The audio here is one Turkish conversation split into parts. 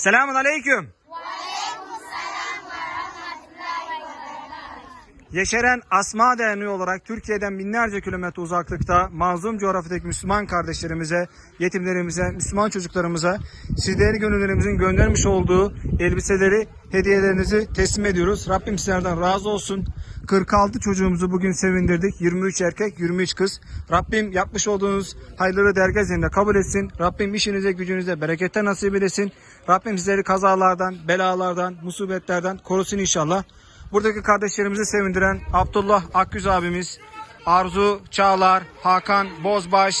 Selamun aleyküm. Yeşeren Asma Derneği olarak Türkiye'den binlerce kilometre uzaklıkta mazlum coğrafyadaki Müslüman kardeşlerimize, yetimlerimize, Müslüman çocuklarımıza sizleri gönüllerimizin göndermiş olduğu elbiseleri, hediyelerinizi teslim ediyoruz. Rabbim sizlerden razı olsun. 46 çocuğumuzu bugün sevindirdik. 23 erkek, 23 kız. Rabbim yapmış olduğunuz hayırları dergah kabul etsin. Rabbim işinize, gücünüze bereketten nasip edesin. Rabbim sizleri kazalardan, belalardan, musibetlerden korusun inşallah. Buradaki kardeşlerimizi sevindiren Abdullah Akgüz abimiz, Arzu Çağlar, Hakan Bozbaş,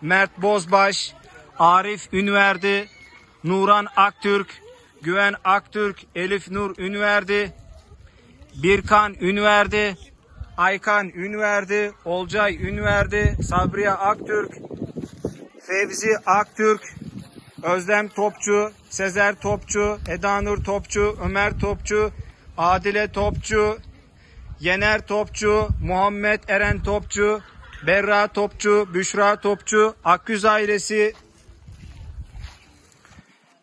Mert Bozbaş, Arif Ünverdi, Nuran Aktürk, Güven Aktürk, Elif Nur Ünverdi, Birkan Ünverdi, Aykan Ünverdi, Olcay Ünverdi, Sabriye Aktürk, Fevzi Aktürk, Özlem Topçu, Sezer Topçu, Edanur Topçu, Ömer Topçu, Adile Topçu, Yener Topçu, Muhammed Eren Topçu, Berra Topçu, Büşra Topçu, Akgüz ailesi,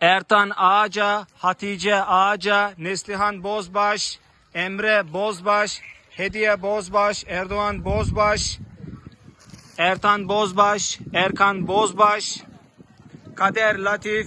Ertan Ağaca, Hatice Ağaca, Neslihan Bozbaş, Emre Bozbaş, Hediye Bozbaş, Erdoğan Bozbaş, Ertan Bozbaş, Erkan Bozbaş, Kader Latif,